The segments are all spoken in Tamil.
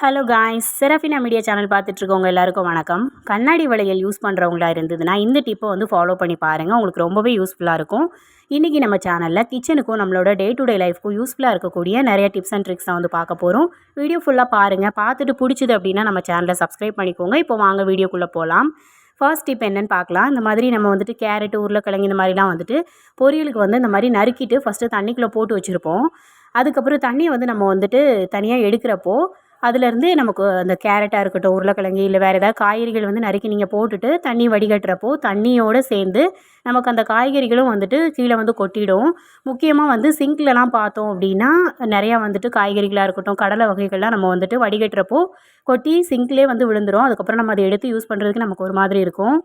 Hello guys Serafina media channel பார்த்துட்ருக்கவங்க எல்லாருக்கும் வணக்கம். கண்ணாடி வளையல் யூஸ் பண்ணுறவங்களா இருந்ததுன்னா இந்த டிப்பை வந்து ஃபாலோ பண்ணி பாருங்கள் உங்களுக்கு ரொம்பவே யூஸ்ஃபுல்லாக இருக்கும். இன்றைக்கி நம்ம சேனலில் கிச்சனுக்கும் நம்மளோட டே டு டே லைஃப்க்கும் யூஸ்ஃபுல்லாக இருக்கக்கூடிய நிறைய டிப்ஸ் அண்ட் ட்ரிக்ஸ் தான் வந்து பார்க்க போகிறோம் வீடியோ ஃபுல்லாக பாருங்கள் பார்த்துட்டு பிடிச்சது அப்படின்னா நம்ம சேனலை சப்ஸ்கிரைப் பண்ணிக்கோங்க. இப்போ வாங்க வீடியோக்குள்ளே போகலாம் ஃபர்ஸ்ட் டிப் என்னென்னு பார்க்கலாம். இந்த மாதிரி நம்ம வந்துட்டு கேரட்டு உருளைக்கிழங்கு இந்த மாதிரிலாம் வந்துட்டு பொரியலுக்கு வந்து இந்த மாதிரி நறுக்கிட்டு ஃபஸ்ட்டு தண்ணிக்குள்ளே போட்டு வச்சுருப்போம். அதுக்கப்புறம் தண்ணியை வந்து நம்ம வந்துட்டு தனியாக எடுக்கிறப்போ அதுலேருந்து நமக்கு அந்த கேரட்டாக இருக்கட்டும் உருளைக்கிழங்கு இல்லை வேறு ஏதாவது காய்கறிகள் வந்து நறுக்கி நீங்கள் போட்டுட்டு தண்ணி வடிகட்டுறப்போ தண்ணியோடு சேர்ந்து நமக்கு அந்த காய்கறிகளும் வந்துட்டு கீழே வந்து கொட்டிடும். முக்கியமாக வந்து சிங்க்லலாம் பார்த்தோம் அப்படின்னா நிறையா வந்துட்டு காய்கறிகளாக இருக்கட்டும் கடலை வகைகள்லாம் நம்ம வந்துட்டு வடிகட்டுறப்போ கொட்டி சிங்க்லேயே வந்து விழுந்துடும் அதுக்கப்புறம் நம்ம அதை எடுத்து யூஸ் பண்ணுறதுக்கு நமக்கு ஒரு மாதிரி இருக்கும்.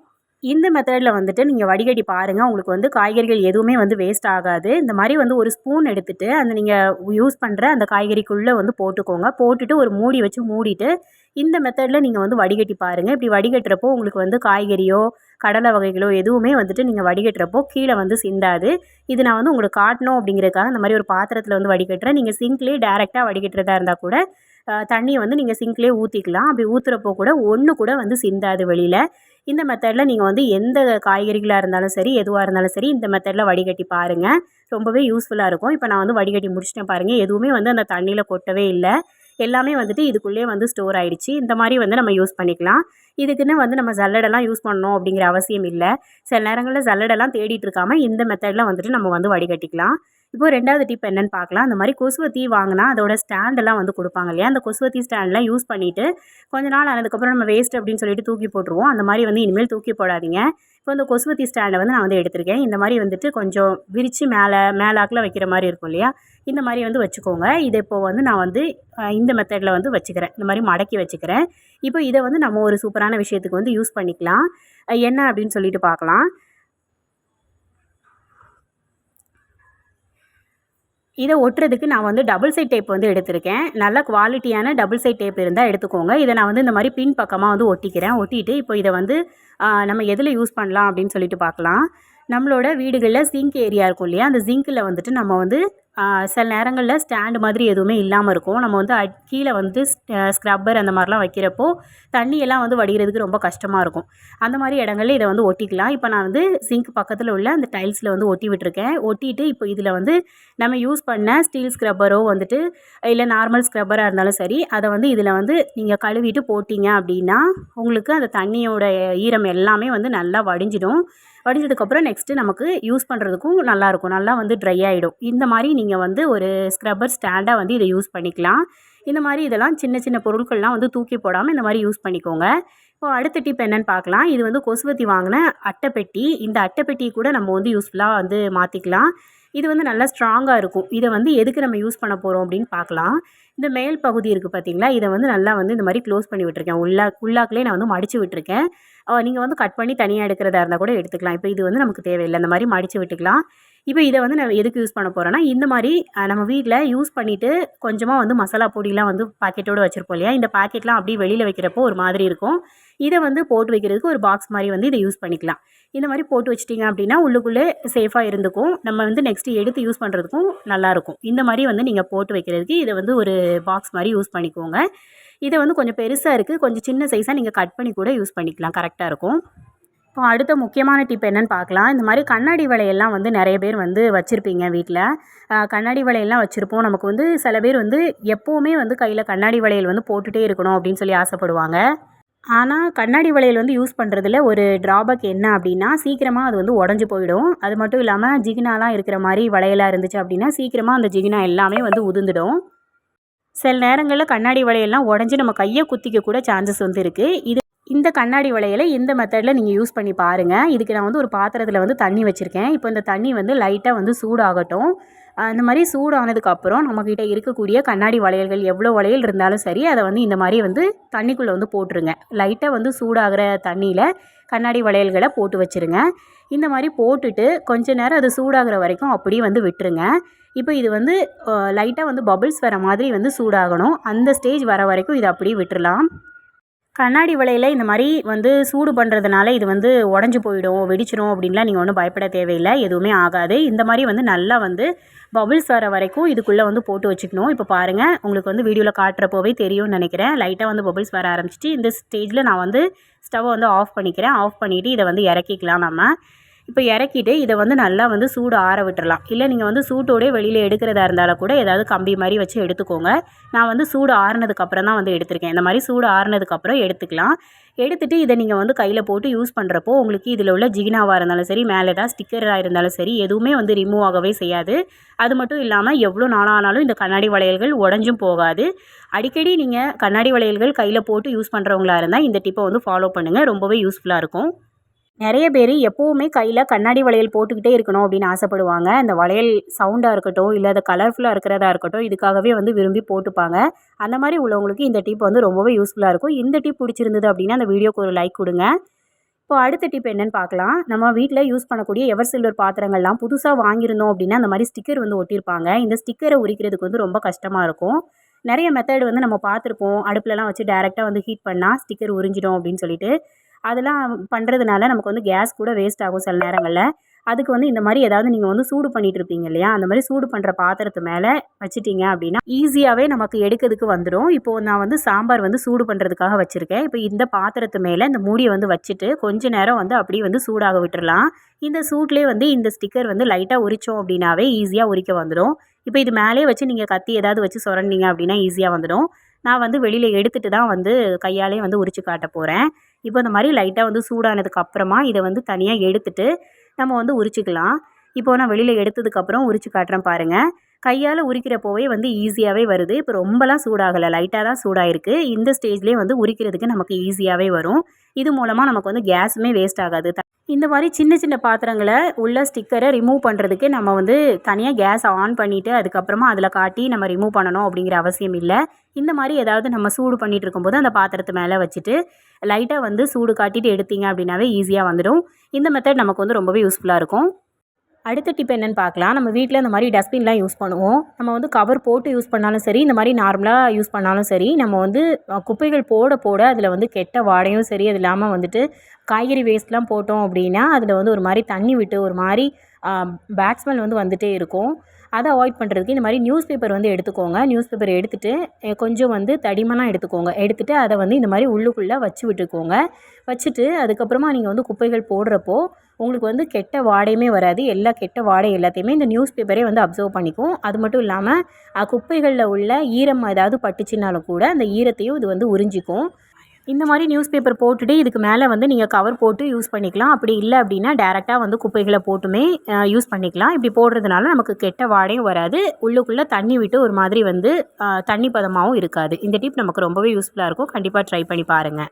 இந்த மெத்தடில் வந்துட்டு நீங்கள் வடிகட்டி பாருங்கள் உங்களுக்கு வந்து காய்கறிகள் எதுவுமே வந்து வேஸ்ட் ஆகாது. இந்த மாதிரி வந்து ஒரு ஸ்பூன் எடுத்துகிட்டு அந்த நீங்கள் யூஸ் பண்ணுற அந்த காய்கறிக்குள்ளே வந்து போட்டுக்கோங்க. போட்டுட்டு ஒரு மூடி வச்சு மூடிட்டு இந்த மெத்தடில் நீங்கள் வந்து வடிகட்டி பாருங்கள் இப்படி வடிகட்டுறப்போ உங்களுக்கு வந்து காய்கறியோ கடலை வகைகளோ எதுவுமே வந்துட்டு நீங்கள் வடிகட்டுறப்போ கீழே வந்து சிந்தாது. இது நான் வந்து உங்களுக்கு காட்டணும் அப்படிங்கிறதுக்காக இந்த மாதிரி ஒரு பாத்திரத்தில் வந்து வடிகட்டுறேன். நீங்கள் சிங்க்லேயே டேரெக்டாக வடிகட்டுறதா இருந்தால் கூட தண்ணியை வந்து நீங்கள் சிங்க்லேயே ஊற்றிக்கலாம் அப்படி ஊற்றுறப்போ கூட ஒன்று கூட வந்து சிந்தாது வெளியில். இந்த மெத்தடில் நீங்கள் வந்து எந்த காய்கறிகளாக இருந்தாலும் சரி எதுவாக இருந்தாலும் சரி இந்த மெத்தடில் வடிகட்டி பாருங்கள் ரொம்பவே யூஸ்ஃபுல்லாக இருக்கும். இப்போ நான் வந்து வடிகட்டி முடிச்சிட்டேன் பாருங்கள் எதுவுமே வந்து அந்த தண்ணியில் கொட்டவே இல்லை. எல்லாமே வந்துட்டு இதுக்குள்ளேயே வந்து ஸ்டோர் ஆகிடுச்சு இந்த மாதிரி வந்து நம்ம யூஸ் பண்ணிக்கலாம். இதுக்குன்னு வந்து நம்ம ஜல்லடெல்லாம் யூஸ் பண்ணணும் அப்படிங்கிற அவசியம் இல்லை. சில நேரங்களில் ஜல்லடெல்லாம் தேடிட்டு இருக்காமல் இந்த மெத்தடில் வந்துட்டு நம்ம வந்து வடிகட்டிக்கலாம். இப்போ ரெண்டாவது டிப் என்னென்னு பார்க்கலாம். அந்த மாதிரி கொசுவத்தி வாங்கினா அதோட ஸ்டாண்டெல்லாம் வந்து கொடுப்பாங்க இல்லையா? அந்த கொசுவத்தி ஸ்டாண்ட்லாம் யூஸ் பண்ணிவிட்டு கொஞ்ச நாள் ஆனதுக்கப்புறம் நம்ம வேஸ்ட் அப்படின்னு சொல்லிட்டு தூக்கி போட்டுருவோம். அந்த மாதிரி வந்து இனிமேல் தூக்கி போடாதீங்க. இப்போ இந்த கொசுவத்தி ஸ்டாண்டை வந்து நான் வந்து எடுத்திருக்கேன். இந்த மாதிரி வந்துட்டு கொஞ்சம் விரித்து மேலே மேலாக்கில் வைக்கிற மாதிரி இருக்கும் இல்லையா? இந்த மாதிரி வந்து வச்சுக்கோங்க. இதை இப்போ வந்து நான் வந்து இந்த மெத்தடில் வந்து வச்சுக்கிறேன். இந்த மாதிரி மடக்கி வச்சுக்கிறேன். இப்போ இதை வந்து நம்ம ஒரு சூப்பரான விஷயத்துக்கு வந்து யூஸ் பண்ணிக்கலாம். என்ன அப்படின்னு சொல்லிட்டு பார்க்கலாம். இதை ஒட்டுறதுக்கு நான் வந்து டபுள் சைட் டேப் வந்து எடுத்திருக்கேன். நல்ல குவாலிட்டியான டபுள் சைட் டேப் இருந்தால் எடுத்துக்கோங்க. இதை நான் வந்து இந்த மாதிரி பின் பக்கமாக வந்து ஒட்டிக்கிறேன். ஒட்டிட்டு இப்போ இதை வந்து நம்ம எதில் யூஸ் பண்ணலாம் அப்படின்னு சொல்லிட்டு பார்க்கலாம். நம்மளோட வீடுகளில் சிங்க் ஏரியா இருக்கும் இல்லையா? அந்த ஜிங்க்கில் வந்துட்டு நம்ம வந்து சில நேரங்களில் ஸ்டாண்டு மாதிரி எதுவுமே இல்லாமல் இருக்கும். நம்ம வந்து கீழே வந்து ஸ்க்ரப்பர் அந்த மாதிரிலாம் வைக்கிறப்போ தண்ணியெல்லாம் வந்து வடிகிறதுக்கு ரொம்ப கஷ்டமாக இருக்கும். அந்த மாதிரி இடங்களில் இதை வந்து ஒட்டிக்கலாம். இப்போ நான் வந்து சிங்க் பக்கத்தில் உள்ள அந்த டைல்ஸில் வந்து ஒட்டி விட்டுருக்கேன். ஒட்டிட்டு இப்போ இதில் வந்து நம்ம யூஸ் பண்ண ஸ்டீல் ஸ்க்ரப்பரோ வந்துட்டு இல்லை நார்மல் ஸ்க்ரப்பராக இருந்தாலும் சரி அதை வந்து இதில் வந்து நீங்கள் கழுவிட்டு போட்டிங்க அப்படின்னா உங்களுக்கு அந்த தண்ணியோட ஈரம் எல்லாமே வந்து நல்லா வடிஞ்சிடும். வடிஞ்சதுக்கப்புறம் நெக்ஸ்ட்டு நமக்கு யூஸ் பண்ணுறதுக்கும் நல்லாயிருக்கும் நல்லா வந்து ட்ரை ஆகிடும் இந்த மாதிரி நீங்கள் வந்து ஒரு ஸ்க்ரப்பர் ஸ்டாண்டாக வந்து இதை யூஸ் பண்ணிக்கலாம். இந்த மாதிரி இதெல்லாம் சின்ன சின்ன பொருட்கள்லாம் வந்து தூக்கி போடாமல் இந்த மாதிரி யூஸ் பண்ணிக்கோங்க. இப்போ அடுத்த டிப் என்னென்னு பார்க்கலாம். இது வந்து கொசுவத்தி வாங்கின அட்டைப்பெட்டி. இந்த அட்டைப்பெட்டி கூட நம்ம வந்து யூஸ்ஃபுல்லாக வந்து மாற்றிக்கலாம் இது வந்து நல்லா ஸ்ட்ராங்காக இருக்கும். இதை வந்து எதுக்கு நம்ம யூஸ் பண்ண போகிறோம் அப்படின்னு பார்க்கலாம். இந்த மேல் பகுதி இருக்குது பார்த்தீங்களா இதை வந்து நல்லா வந்து இந்த மாதிரி க்ளோஸ் பண்ணி விட்டுருக்கேன். உள்ளா உள்ளாக்குலேயே நான் வந்து மடித்து விட்டுருக்கேன். நீங்கள் வந்து கட் பண்ணி தனியாக எடுக்கிறதா இருந்தால் கூட எடுத்துக்கலாம். இப்போ இது வந்து நமக்கு தேவையில்லை. இந்த மாதிரி மடித்து விட்டுக்கலாம். இப்போ இதை வந்து நான் எதுக்கு யூஸ் பண்ண போகிறேன்னா இந்த மாதிரி நம்ம வீட்டில் யூஸ் பண்ணிவிட்டு கொஞ்சமாக வந்து மசாலா பொடியெலாம் வந்து பாக்கெட்டோடு வச்சுருப்போம் இல்லையா? இந்த பாக்கெட்லாம் அப்படியே வெளியில் வைக்கிறப்போ ஒரு மாதிரி இருக்கும். இதை வந்து போட்டு வைக்கிறதுக்கு ஒரு பாக்ஸ் மாதிரி வந்து இதை யூஸ் பண்ணிக்கலாம். இந்த மாதிரி போட்டு வச்சிட்டிங்க அப்படின்னா உள்ளுக்குள்ளே சேஃபாக இருந்துக்கும். நம்ம வந்து நெக்ஸ்ட்டு எடுத்து யூஸ் பண்ணுறதுக்கும் நல்லாயிருக்கும் இந்த மாதிரி வந்து நீங்கள் போட்டு வைக்கிறதுக்கு இதை வந்து ஒரு பாக்ஸ் மாதிரி யூஸ் பண்ணிக்கோங்க. இதை வந்து கொஞ்சம் பெருசாக இருக்குது கொஞ்சம் சின்ன சைஸாக நீங்கள் கட் பண்ணி கூட யூஸ் பண்ணிக்கலாம். கரெக்டாக இருக்கும். இப்போ அடுத்த முக்கியமான டிப் என்னென்னு பார்க்கலாம். இந்த மாதிரி கண்ணாடி வலையெல்லாம் வந்து நிறைய பேர் வந்து வச்சுருப்பீங்க வீட்டில் கண்ணாடி வளையல்லாம் வச்சுருப்போம். நமக்கு வந்து சில பேர் வந்து எப்போவுமே வந்து கையில் கண்ணாடி வளையல் வந்து போட்டுகிட்டே இருக்கணும் அப்படின்னு சொல்லி ஆசைப்படுவாங்க. ஆனால் கண்ணாடி வளையல் வந்து யூஸ் பண்ணுறதுல ஒரு ட்ராபேக் என்ன அப்படின்னா சீக்கிரமாக அது வந்து உடஞ்சி போயிடும். அது மட்டும் இல்லாமல் ஜிகினாலாம் இருக்கிற மாதிரி வளையலாக இருந்துச்சு அப்படின்னா சீக்கிரமாக அந்த ஜிகினா எல்லாமே வந்து உதிர்ந்துடும். சில நேரங்களில் கண்ணாடி வளையல்லாம் உடஞ்சி நம்ம கையை குத்திக்க கூட சான்சஸ் வந்து இருக்குது இது இந்த கண்ணாடி வளையலை இந்த மெத்தடில் நீங்கள் யூஸ் பண்ணி பாருங்கள் இதுக்கு நான் வந்து ஒரு பாத்திரத்தில் வந்து தண்ணி வச்சுருக்கேன். இப்போ இந்த தண்ணி வந்து லைட்டாக வந்து சூடாகட்டும். அந்த மாதிரி சூடானதுக்கப்புறம் நம்மக்கிட்ட இருக்கக்கூடிய கண்ணாடி வளையல்கள் எவ்வளோ வளையல் இருந்தாலும் சரி அதை வந்து இந்த மாதிரி வந்து தண்ணிக்குள்ளே வந்து போட்டுருங்க. லைட்டாக வந்து சூடாகிற தண்ணியில் கண்ணாடி வளையல்களை போட்டு வச்சுருங்க. இந்த மாதிரி போட்டுட்டு கொஞ்ச நேரம் அது சூடாகிற வரைக்கும் அப்படியே வந்து விட்டுருங்க. இப்போ இது வந்து லைட்டாக வந்து பபுள்ஸ் வர மாதிரி வந்து சூடாகணும். அந்த ஸ்டேஜ் வர வரைக்கும் இதை அப்படியே விட்டுடலாம் கண்ணாடி வளையல் இந்த மாதிரி வந்து சூடு பண்ணுறதுனால இது வந்து உடஞ்சி போயிடும் வெடிச்சிடும் அப்படின்லாம் நீங்கள் ஒன்றும் பயப்பட தேவையில்லை. எதுவுமே ஆகாது. இந்த மாதிரி வந்து நல்லா வந்து பபிள்ஸ் வர வரைக்கும் இதுக்குள்ளே வந்து போட்டு வச்சுக்கணும். இப்போ பாருங்கள் உங்களுக்கு வந்து வீடியோவில் காட்டுறப்போவே தெரியும்னு நினைக்கிறேன். லைட்டாக வந்து பபிள்ஸ் வர ஆரம்பிச்சிட்டு இந்த ஸ்டேஜில் நான் வந்து ஸ்டவ்வை வந்து ஆஃப் பண்ணிக்கிறேன். ஆஃப் பண்ணிவிட்டு இதை வந்து இறக்கிக்கலாம் நம்ம. இப்போ இறக்கிட்டு இதை வந்து நல்லா வந்து சூடு ஆற விட்டுறலாம். இல்லை நீங்கள் வந்து சூட்டோடே வெளியில் எடுக்கிறதா இருந்தாலும் கூட ஏதாவது கம்பி மாதிரி வச்சு எடுத்துக்கோங்க. நான் வந்து சூடு ஆறுனதுக்கப்புறம் தான் வந்து எடுத்திருக்கேன். இந்த மாதிரி சூடு ஆறுனதுக்கப்புறம் எடுத்துக்கலாம். எடுத்துகிட்டு இதை நீங்கள் வந்து கையில் போட்டு யூஸ் பண்ணுறப்போ உங்களுக்கு இதில் உள்ள ஜிகினாவாக இருந்தாலும் சரி மேலே ஏதாவது ஸ்டிக்கராக இருந்தாலும் சரி எதுவுமே வந்து ரிமூவ் ஆகவே செய்யாது. அது மட்டும் இல்லாமல் எவ்வளோ நாளானாலும் இந்த கண்ணாடி வளையல்கள் உடஞ்சும் போகாது. அடிக்கடி நீங்கள் கண்ணாடி வளையல்கள் கையில் போட்டு யூஸ் பண்ணுறவங்களா இருந்தால் இந்த டிப்பை வந்து ஃபாலோ பண்ணுங்கள் ரொம்பவே யூஸ்ஃபுல்லாக இருக்கும். நிறைய பேர் எப்போவுமே கையில் கண்ணாடி வளையல் போட்டுக்கிட்டே இருக்கணும் அப்படின்னு ஆசைப்படுவாங்க. அந்த வளையல் சவுண்டாக இருக்கட்டும் இல்லை அது கலர்ஃபுல்லாக இருக்கிறதா இருக்கட்டும் இதுக்காகவே வந்து விரும்பி போட்டுப்பாங்க. அந்த மாதிரி உள்ளவங்களுக்கு இந்த டிப் வந்து ரொம்பவே யூஸ்ஃபுல்லாக இருக்கும். இந்த டிப் பிடிச்சிருந்தது அப்படின்னா அந்த வீடியோக்கு ஒரு லைக் கொடுங்க. இப்போ அடுத்த டிப் என்னென்னு பார்க்கலாம். நம்ம வீட்டில் யூஸ் பண்ணக்கூடிய எவர் சில்வர் பாத்திரங்கள்லாம் புதுசாக வாங்கியிருந்தோம் அப்படின்னா அந்த மாதிரி ஸ்டிக்கர் வந்து ஒட்டியிருப்பாங்க. இந்த ஸ்டிக்கரை உரிக்கிறதுக்கு வந்து ரொம்ப கஷ்டமாக இருக்கும். நிறைய மெத்தட் வந்து நம்ம பார்த்துருப்போம். அடுப்புலலாம் வச்சு டேரெக்டாக வந்து ஹீட் பண்ணால் ஸ்டிக்கர் உறிஞ்சிடும் அப்படின்னு சொல்லிட்டு. அதெல்லாம் பண்ணுறதுனால நமக்கு வந்து கேஸ் கூட வேஸ்ட் ஆகும் சில நேரங்களில். அதுக்கு வந்து இந்த மாதிரி ஏதாவது நீங்கள் வந்து சூடு பண்ணிகிட்டு இருப்பீங்க இல்லையா? அந்த மாதிரி சூடு பண்ணுற பாத்திரத்து மேலே வச்சுட்டிங்க அப்படின்னா ஈஸியாகவே நமக்கு எடுக்கிறதுக்கு வந்துடும் இப்போது நான் வந்து சாம்பார் வந்து சூடு பண்ணுறதுக்காக வச்சுருக்கேன். இப்போ இந்த பாத்திரத்து மேலே இந்த மூடியை வந்து வச்சுட்டு கொஞ்ச நேரம் வந்து அப்படியே வந்து சூடாக விட்டுறலாம். இந்த சூட்லேயே வந்து இந்த ஸ்டிக்கர் வந்து லைட்டாக உரித்தோம் அப்படின்னாவே ஈஸியாக உரிக்க வந்துடும் இப்போ இது மேலே வச்சு நீங்கள் கத்தி ஏதாவது வச்சு சுரண்டிங்க அப்படின்னா ஈஸியாக வந்துடும் நான் வந்து வெளியில் எடுத்துகிட்டு தான் வந்து கையாலே வந்து உரித்து காட்ட போகிறேன் இப்போ இந்த மாதிரி லைட்டாக வந்து சூடானதுக்கு அப்புறமா இதை வந்து தனியாக எடுத்துட்டு நம்ம வந்து உரிச்சிக்கலாம். இப்போ நான் வெளியில் எடுத்ததுக்கப்புறம் உரித்து காட்டுறேன் பாருங்கள் கையால் உரிக்கிறப்போவே வந்து ஈஸியாகவே வருது. இப்போ ரொம்பலாம் சூடாகலை. லைட்டாக தான் சூடாயிருக்கு. இந்த ஸ்டேஜ்லேயே வந்து உரிக்கிறதுக்கு நமக்கு ஈஸியாகவே வரும். இது மூலமாக நமக்கு வந்து கேஸுமே வேஸ்ட் ஆகாது. இந்த மாதிரி சின்ன சின்ன பாத்திரங்களை உள்ள ஸ்டிக்கரை ரிமூவ் பண்ணுறதுக்கு நம்ம வந்து தனியாக கேஸ் ஆன் பண்ணிவிட்டு அதுக்கப்புறமா அதில் காட்டி நம்ம ரிமூவ் பண்ணணும் அப்படிங்கிற அவசியம் இல்லை. இந்த மாதிரி ஏதாவது நம்ம சூடு பண்ணிகிட்டு இருக்கும்போது அந்த பாத்திரத்து மேலே வச்சுட்டு லைட்டாக வந்து சூடு காட்டிட்டு எடுத்தீங்க அப்படின்னாவே ஈஸியாக வந்துடும். இந்த மெத்தட் நமக்கு வந்து ரொம்பவே யூஸ்ஃபுல்லாக இருக்கும். அடுத்த டிப் என்னென்னு பார்க்கலாம். நம்ம வீட்டில் இந்த மாதிரி டஸ்ட்பின்லாம் யூஸ் பண்ணுவோம். நம்ம வந்து கவர் போட்டு யூஸ் பண்ணாலும் சரி இந்த மாதிரி நார்மலாக யூஸ் பண்ணாலும் சரி நம்ம வந்து குப்பைகள் போட போட அதில் வந்து கெட்ட வாடையும் சரி அது இல்லாமல் வந்துட்டு காய்கறி வேஸ்ட்லாம் போட்டோம் அப்படின்னா அதில் வந்து ஒரு மாதிரி தண்ணி விட்டு ஒரு மாதிரி பேட் ஸ்மெல் வந்து வந்துகிட்டே இருக்கும். அதை அவாய்ட் பண்ணுறதுக்கு இந்த மாதிரி நியூஸ் பேப்பர் வந்து எடுத்துக்கோங்க. நியூஸ் பேப்பர் எடுத்துகிட்டு கொஞ்சம் வந்து தடிமனாக எடுத்துக்கோங்க. எடுத்துகிட்டு அதை வந்து இந்த மாதிரி உள்ளுக்குள்ளே வச்சு விட்டுக்கோங்க. வச்சுட்டு அதுக்கப்புறமா நீங்கள் வந்து குப்பைகள் போடுறப்போ உங்களுக்கு வந்து கெட்ட வாடையுமே வராது. எல்லா கெட்ட வாடை எல்லாத்தையுமே இந்த நியூஸ் பேப்பரே வந்து அப்சர்வ் பண்ணிக்கும் அது மட்டும் இல்லாமல் குப்பைகளில் உள்ள ஈரம் ஏதாவது பட்டுச்சுனாலும் கூட அந்த ஈரத்தையும் இது வந்து உறிஞ்சிக்கும். இந்த மாதிரி நியூஸ் பேப்பர் போட்டுட்டு இதுக்கு மேலே வந்து நீங்கள் கவர் போட்டு யூஸ் பண்ணிக்கலாம். அப்படி இல்லை அப்படின்னா டேரெக்டாக வந்து குப்பைகளை போட்டுமே யூஸ் பண்ணிக்கலாம். இப்படி போடுறதுனால நமக்கு கெட்ட வாடையும் வராது. உள்ளுக்குள்ளே தண்ணி விட்டு ஒரு மாதிரி வந்து தண்ணி பதமாகவும் இருக்காது. இந்த டிப் நமக்கு ரொம்பவே யூஸ்ஃபுல்லாக இருக்கும். கண்டிப்பாக ட்ரை பண்ணி பாருங்கள்